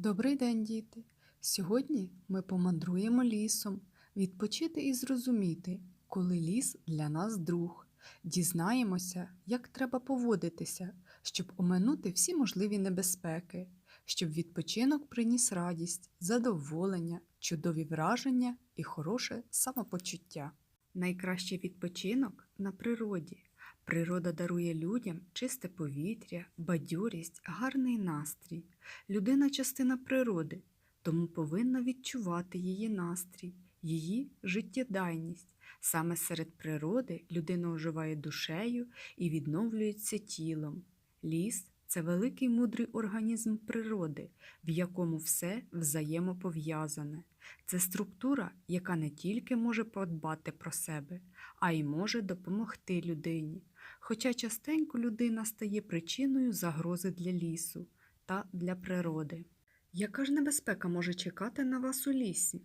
Добрий день, діти! Сьогодні ми помандруємо лісом, відпочити і зрозуміти, коли ліс для нас друг. Дізнаємося, як треба поводитися, щоб оминути всі можливі небезпеки, щоб відпочинок приніс радість, задоволення, чудові враження і хороше самопочуття. Найкращий відпочинок на природі. Природа дарує людям чисте повітря, бадьорість, гарний настрій. Людина частина природи, тому повинна відчувати її настрій, її життєдайність. Саме серед природи людина оживає душею і відновлюється тілом. Ліс це великий мудрий організм природи, в якому все взаємопов'язане. Це структура, яка не тільки може подбати про себе, а й може допомогти людині. Хоча частенько людина стає причиною загрози для лісу та для природи. Яка ж небезпека може чекати на вас у лісі?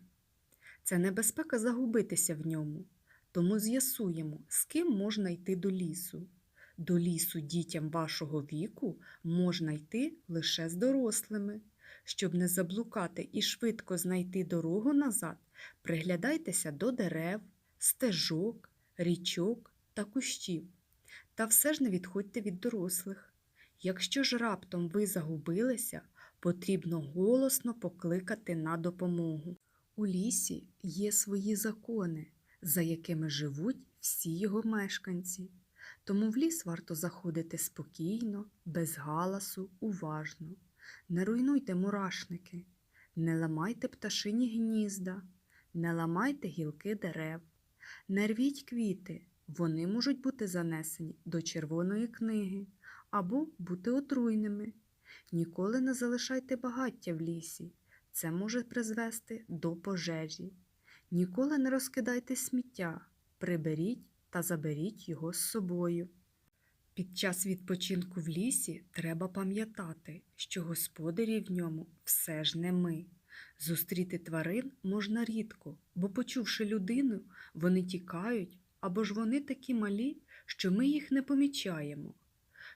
Це небезпека загубитися в ньому, тому з'ясуємо, з ким можна йти до лісу. До лісу дітям вашого віку можна йти лише з дорослими. Щоб не заблукати і швидко знайти дорогу назад, приглядайтеся до дерев, стежок, річок та кущів. Та все ж не відходьте від дорослих. Якщо ж раптом ви загубилися, потрібно голосно покликати на допомогу. У лісі є свої закони, за якими живуть всі його мешканці. Тому в ліс варто заходити спокійно, без галасу, уважно. Не руйнуйте мурашники, не ламайте пташині гнізда, не ламайте гілки дерев, не рвіть квіти, вони можуть бути занесені до червоної книги або бути отруйними. Ніколи не залишайте багаття в лісі, це може призвести до пожежі. Ніколи не розкидайте сміття, приберіть та заберіть його з собою. Під час відпочинку в лісі треба пам'ятати, що господарі в ньому все ж не ми. Зустріти тварин можна рідко, бо, почувши людину, вони тікають або ж вони такі малі, що ми їх не помічаємо.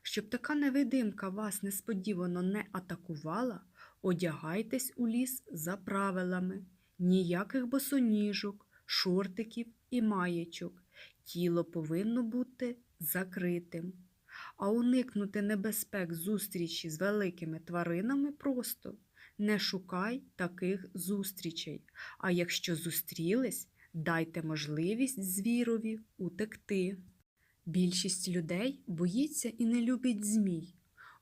Щоб така невидимка вас несподівано не атакувала, одягайтесь у ліс за правилами, ніяких босоніжок, шортиків і маєчок. Тіло повинно бути закритим. А уникнути небезпек зустрічі з великими тваринами просто не шукай таких зустрічей. А якщо зустрілись, дайте можливість звірові утекти. Більшість людей боїться і не любить змій.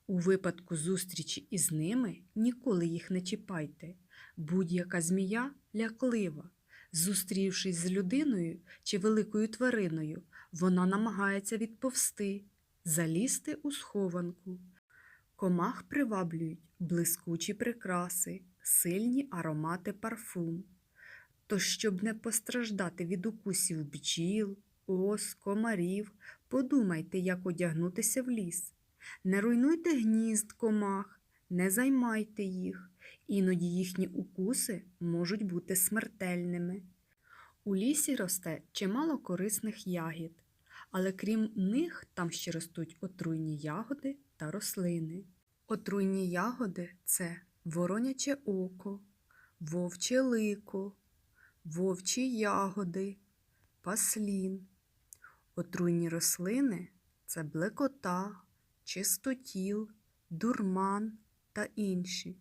У випадку зустрічі із ними ніколи їх не чіпайте. Будь-яка змія ляклива. Зустрівшись з людиною чи великою твариною, вона намагається відповсти, залізти у схованку. Комах приваблюють блискучі прикраси, сильні аромати парфум. Тож, щоб не постраждати від укусів бджіл, ос, комарів, подумайте, як одягнутися в ліс. Не руйнуйте гнізд комах, не займайте їх, іноді їхні укуси можуть бути смертельними. У лісі росте чимало корисних ягід, але крім них там ще ростуть отруйні ягоди та рослини. Отруйні ягоди це вороняче око, вовче лико, вовчі ягоди, паслін. Отруйні рослини це блекота, чистотіл, дурман та інші.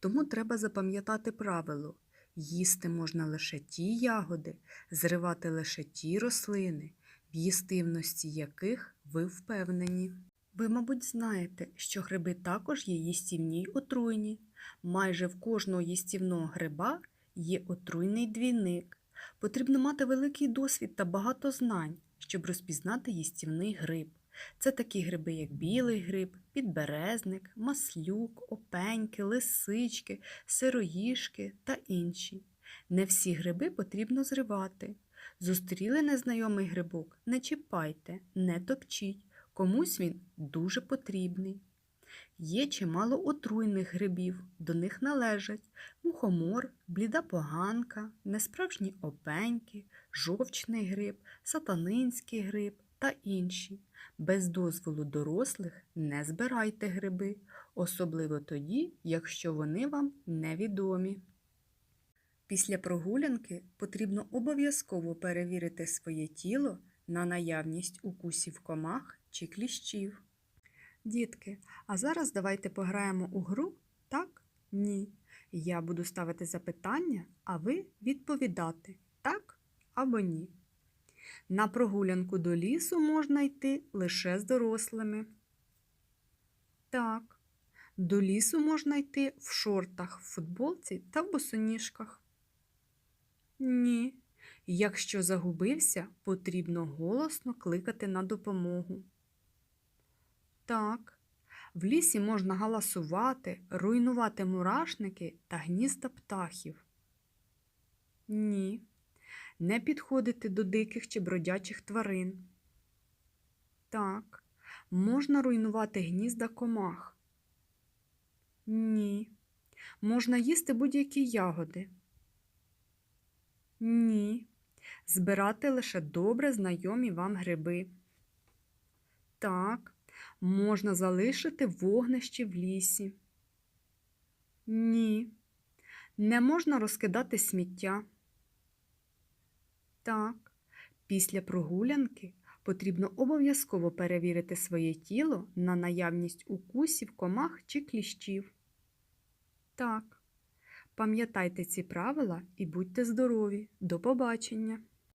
Тому треба запам'ятати правило їсти можна лише ті ягоди, зривати лише ті рослини, в їстивності яких ви впевнені. Ви, мабуть, знаєте, що гриби також є їстівні й отруйні. Майже в кожного їстівного гриба є отруйний двійник. Потрібно мати великий досвід та багато знань, щоб розпізнати їстівний гриб. Це такі гриби, як білий гриб, підберезник, маслюк, опеньки, лисички, сироїшки та інші. Не всі гриби потрібно зривати. Зустріли незнайомий грибок, не чіпайте, не топчіть, комусь він дуже потрібний. Є чимало отруйних грибів, до них належать мухомор, бліда поганка, несправжні опеньки, жовчний гриб, сатанинський гриб, та інші. Без дозволу дорослих не збирайте гриби, особливо тоді, якщо вони вам невідомі. Після прогулянки потрібно обов'язково перевірити своє тіло на наявність укусів комах чи кліщів. Дітки, а зараз давайте пограємо у гру так? Ні. Я буду ставити запитання, а ви відповідати так або ні. На прогулянку до лісу можна йти лише з дорослими. Так. До лісу можна йти в шортах, в футболці та в босоніжках. Ні. Якщо загубився, потрібно голосно кликати на допомогу. Так. В лісі можна галасувати, руйнувати мурашники та гнізда птахів. Ні. Не підходити до диких чи бродячих тварин. Так. Можна руйнувати гнізда комах. Ні. Можна їсти будь-які ягоди. Ні. Збирати лише добре знайомі вам гриби. Так. Можна залишити вогнище в лісі. Ні. Не можна розкидати сміття. Так. Після прогулянки потрібно обов'язково перевірити своє тіло на наявність укусів, комах чи кліщів. Так. Пам'ятайте ці правила і будьте здорові. До побачення!